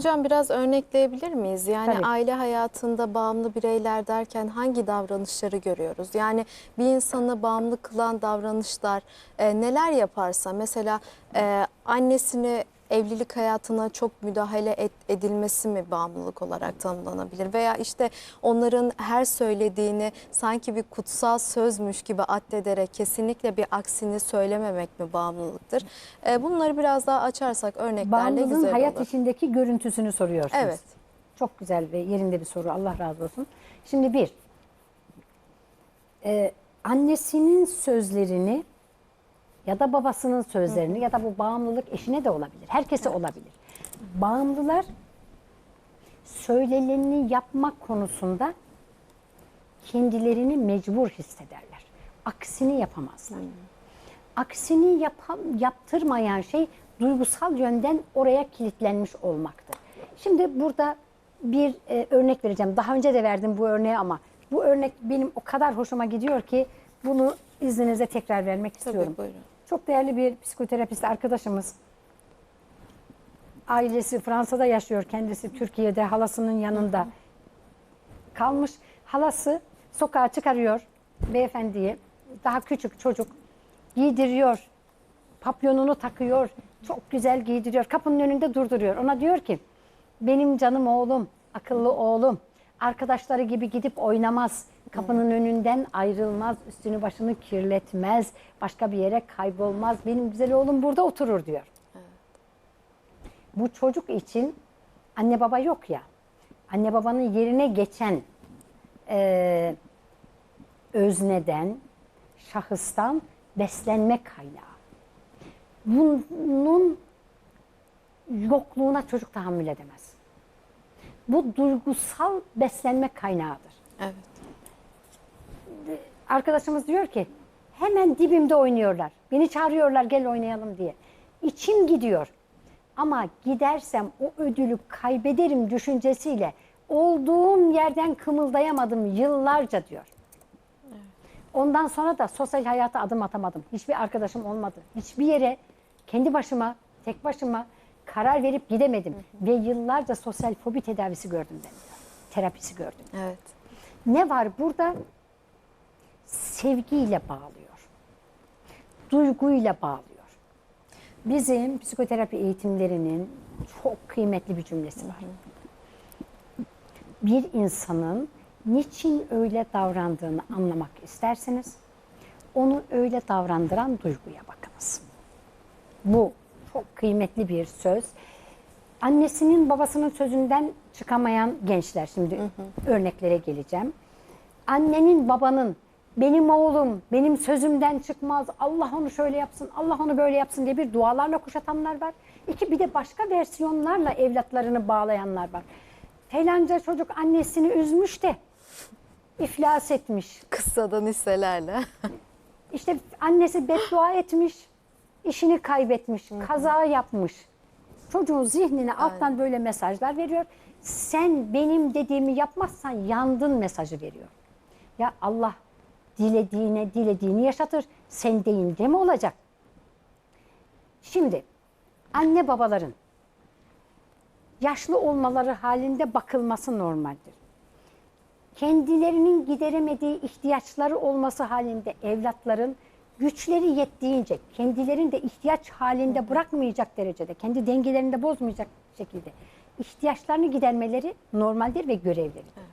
Hocam biraz örnekleyebilir miyiz? Yani Tabii. aile hayatında bağımlı bireyler derken hangi davranışları görüyoruz? Yani bir insanı bağımlı kılan davranışlar e, neler yaparsa mesela e, annesini evlilik hayatına çok müdahale et- edilmesi mi bağımlılık olarak tanımlanabilir? Veya işte onların her söylediğini sanki bir kutsal sözmüş gibi addederek kesinlikle bir aksini söylememek mi bağımlılıktır? E, bunları biraz daha açarsak örneklerle güzel hayat olur. içindeki görüntüsünü soruyorsunuz. Evet. Çok güzel ve yerinde bir soru. Allah razı olsun. Şimdi bir, e, annesinin sözlerini ya da babasının sözlerini ya da bu bağımlılık eşine de olabilir. Herkese olabilir. Bağımlılar söyleneni yapmak konusunda kendilerini mecbur hissederler. Aksini yapamazlar. Aksini yapan, yaptırmayan şey duygusal yönden oraya kilitlenmiş olmaktır. Şimdi burada bir e, örnek vereceğim. Daha önce de verdim bu örneği ama bu örnek benim o kadar hoşuma gidiyor ki bunu izninizle tekrar vermek istiyorum. buyurun. Çok değerli bir psikoterapist arkadaşımız. Ailesi Fransa'da yaşıyor kendisi Türkiye'de halasının yanında kalmış. Halası sokağa çıkarıyor beyefendiyi. Daha küçük çocuk giydiriyor. Papyonunu takıyor. Çok güzel giydiriyor. Kapının önünde durduruyor. Ona diyor ki benim canım oğlum, akıllı oğlum. Arkadaşları gibi gidip oynamaz. Kapının önünden ayrılmaz. Üstünü başını kirletmez. Başka bir yere kaybolmaz. Benim güzel oğlum burada oturur diyor. Bu çocuk için anne baba yok ya. Anne babanın yerine geçen e, özneden, şahıstan beslenme kaynağı. Bunun yokluğuna çocuk tahammül edemez. Bu duygusal beslenme kaynağıdır. Evet. Arkadaşımız diyor ki hemen dibimde oynuyorlar. Beni çağırıyorlar gel oynayalım diye. İçim gidiyor. Ama gidersem o ödülü kaybederim düşüncesiyle olduğum yerden kımıldayamadım yıllarca diyor. Ondan sonra da sosyal hayata adım atamadım. Hiçbir arkadaşım olmadı. Hiçbir yere kendi başıma, tek başıma karar verip gidemedim. Ve yıllarca sosyal fobi tedavisi gördüm ben. Terapisi gördüm. Evet. Ne var burada? Sevgiyle bağlıyor. Duyguyla bağlıyor. Bizim psikoterapi eğitimlerinin çok kıymetli bir cümlesi var. Bir insanın niçin öyle davrandığını anlamak isterseniz onu öyle davrandıran duyguya bakınız. Bu çok kıymetli bir söz. Annesinin babasının sözünden çıkamayan gençler şimdi örneklere geleceğim. Annenin babanın benim oğlum benim sözümden çıkmaz Allah onu şöyle yapsın Allah onu böyle yapsın diye bir dualarla kuşatanlar var. İki bir de başka versiyonlarla evlatlarını bağlayanlar var. Felanca çocuk annesini üzmüş de iflas etmiş. Kıssadan hisselerle. İşte annesi beddua etmiş, işini kaybetmiş, kaza yapmış. Çocuğun zihnine alttan böyle mesajlar veriyor. Sen benim dediğimi yapmazsan yandın mesajı veriyor. Ya Allah dilediğine dilediğini yaşatır. Sen deyince mi olacak? Şimdi anne babaların yaşlı olmaları halinde bakılması normaldir kendilerinin gideremediği ihtiyaçları olması halinde evlatların güçleri yettiğince kendilerini de ihtiyaç halinde bırakmayacak derecede, kendi dengelerini de bozmayacak şekilde ihtiyaçlarını gidermeleri normaldir ve görevleridir.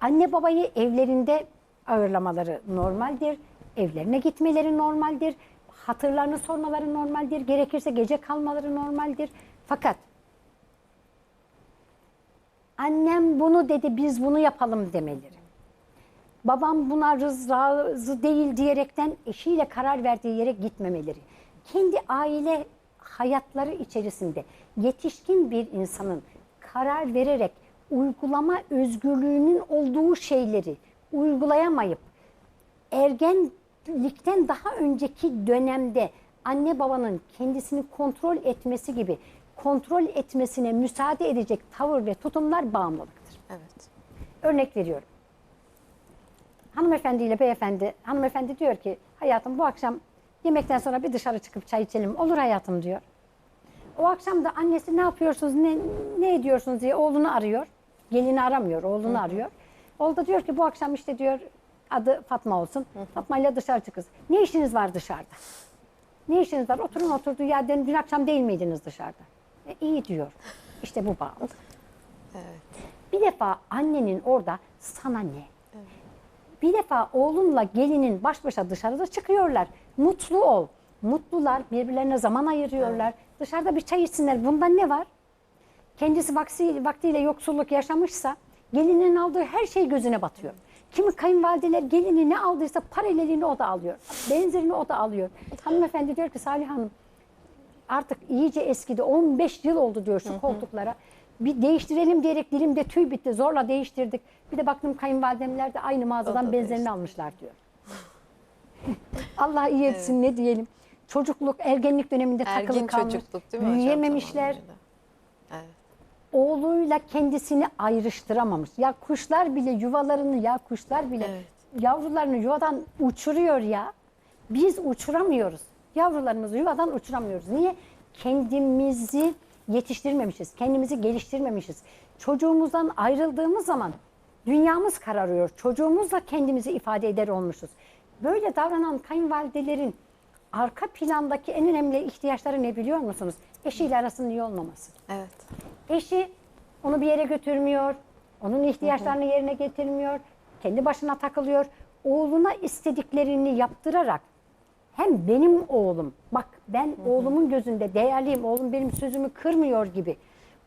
Anne babayı evlerinde ağırlamaları normaldir, evlerine gitmeleri normaldir, hatırlarını sormaları normaldir, gerekirse gece kalmaları normaldir. Fakat annem bunu dedi biz bunu yapalım demeleri. Babam buna razı değil diyerekten eşiyle karar verdiği yere gitmemeleri. Kendi aile hayatları içerisinde yetişkin bir insanın karar vererek uygulama özgürlüğünün olduğu şeyleri uygulayamayıp ergenlikten daha önceki dönemde anne babanın kendisini kontrol etmesi gibi kontrol etmesine müsaade edecek tavır ve tutumlar bağımlılıktır. Evet. Örnek veriyorum. Hanımefendi ile beyefendi, hanımefendi diyor ki hayatım bu akşam yemekten sonra bir dışarı çıkıp çay içelim olur hayatım diyor. O akşam da annesi ne yapıyorsunuz, ne, ne ediyorsunuz diye oğlunu arıyor. Gelini aramıyor, oğlunu arıyor. Oğlu da diyor ki bu akşam işte diyor adı Fatma olsun. Fatma ile dışarı çıkız. Ne işiniz var dışarıda? Ne işiniz var? Oturun oturduğu yerden dün akşam değil miydiniz dışarıda? E, iyi diyor. İşte bu bağlı. Bir defa annenin orada sana ne? Bir defa oğlunla gelinin baş başa dışarıda çıkıyorlar. Mutlu ol. Mutlular, birbirlerine zaman ayırıyorlar. Dışarıda bir çay içsinler. Bundan ne var? Kendisi vakti, vaktiyle yoksulluk yaşamışsa gelinin aldığı her şey gözüne batıyor. Kimi kayınvalideler gelini ne aldıysa paralelini o da alıyor. Benzerini o da alıyor. Hanımefendi diyor ki Salih Hanım artık iyice eskidi. 15 yıl oldu diyor şu koltuklara. Bir değiştirelim diyerek dilimde tüy bitti. Zorla değiştirdik. Bir de baktım kayınvalidemler de aynı mağazadan da benzerini almışlar diyor. Allah iyi etsin ne diyelim. Çocukluk, ergenlik döneminde takılı Ergin kalmış. çocukluk değil mi? Büyüyememişler. Evet. Oğluyla kendisini ayrıştıramamış. Ya kuşlar bile yuvalarını ya kuşlar bile Evet. yavrularını yuvadan uçuruyor ya. Biz uçuramıyoruz. Yavrularımızı yuvadan uçuramıyoruz. Niye? Kendimizi yetiştirmemişiz. Kendimizi geliştirmemişiz. Çocuğumuzdan ayrıldığımız zaman dünyamız kararıyor. Çocuğumuzla kendimizi ifade eder olmuşuz. Böyle davranan kayınvalidelerin arka plandaki en önemli ihtiyaçları ne biliyor musunuz? Eşiyle arasının iyi olmaması. Evet. Eşi onu bir yere götürmüyor. Onun ihtiyaçlarını yerine getirmiyor. Kendi başına takılıyor. Oğluna istediklerini yaptırarak hem benim oğlum, bak ben oğlumun gözünde değerliyim, oğlum benim sözümü kırmıyor gibi.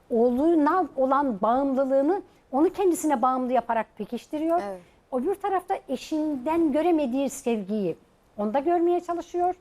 Oğluna olan bağımlılığını onu kendisine bağımlı yaparak pekiştiriyor. Evet. Öbür tarafta eşinden göremediği sevgiyi onda görmeye çalışıyor.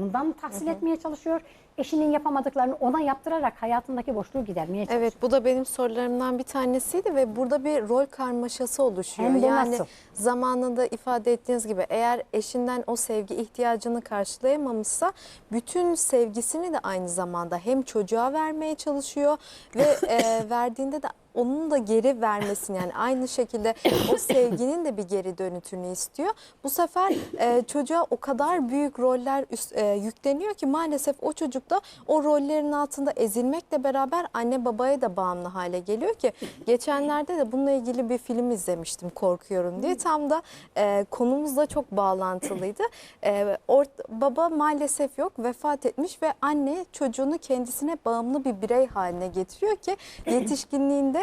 Ondan tahsil etmeye çalışıyor. Eşinin yapamadıklarını ona yaptırarak hayatındaki boşluğu gidermeye çalışıyor. Evet bu da benim sorularımdan bir tanesiydi ve burada bir rol karmaşası oluşuyor. Hem de yani nasıl? zamanında ifade ettiğiniz gibi eğer eşinden o sevgi ihtiyacını karşılayamamışsa bütün sevgisini de aynı zamanda hem çocuğa vermeye çalışıyor ve e, verdiğinde de onun da geri vermesini yani aynı şekilde o sevginin de bir geri dönütünü istiyor. Bu sefer e, çocuğa o kadar büyük roller üst- e, yükleniyor ki maalesef o çocuk da o rollerin altında ezilmekle beraber anne babaya da bağımlı hale geliyor ki geçenlerde de bununla ilgili bir film izlemiştim korkuyorum diye tam da e, konumuzla çok bağlantılıydı. E, ort- baba maalesef yok vefat etmiş ve anne çocuğunu kendisine bağımlı bir birey haline getiriyor ki yetişkinliğinde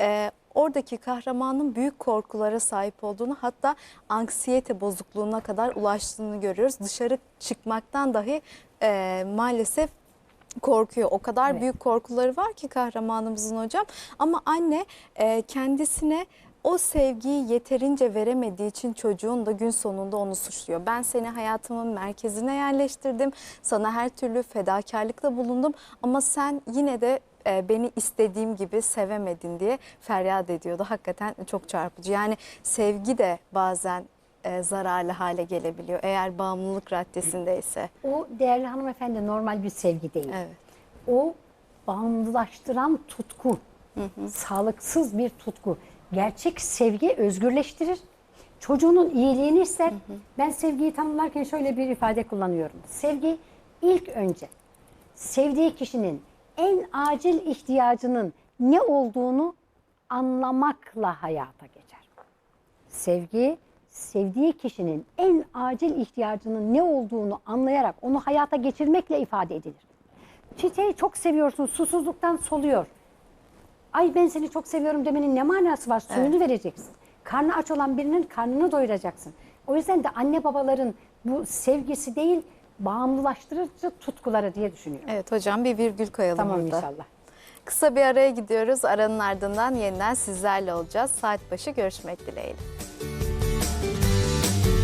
e, oradaki kahramanın büyük korkulara sahip olduğunu hatta anksiyete bozukluğuna kadar ulaştığını görüyoruz. Dışarı çıkmaktan dahi e, maalesef korkuyor. O kadar Evet. büyük korkuları var ki kahramanımızın hocam. Ama anne e, kendisine o sevgiyi yeterince veremediği için çocuğun da gün sonunda onu suçluyor. Ben seni hayatımın merkezine yerleştirdim. Sana her türlü fedakarlıkta bulundum ama sen yine de e, beni istediğim gibi sevemedin diye feryat ediyordu. Hakikaten çok çarpıcı. Yani sevgi de bazen e, zararlı hale gelebiliyor eğer bağımlılık raddesindeyse. O değerli hanımefendi normal bir sevgi değil. Evet. O bağımlılaştıran tutku. Sağlıksız bir tutku. Gerçek sevgi özgürleştirir. Çocuğunun iyiliğini ister. Ben sevgiyi tanımlarken şöyle bir ifade kullanıyorum. Sevgi ilk önce sevdiği kişinin en acil ihtiyacının ne olduğunu anlamakla hayata geçer. Sevgi, sevdiği kişinin en acil ihtiyacının ne olduğunu anlayarak onu hayata geçirmekle ifade edilir. Çiçeği çok seviyorsun, susuzluktan soluyor. Ay ben seni çok seviyorum demenin ne manası var? Suyunu vereceksin. Karnı aç olan birinin karnını doyuracaksın. O yüzden de anne babaların bu sevgisi değil, bağımlılaştırıcı tutkuları diye düşünüyorum. Evet hocam bir virgül koyalım Tamam burada. inşallah. Kısa bir araya gidiyoruz. Aranın ardından yeniden sizlerle olacağız. Saat başı görüşmek dileğiyle.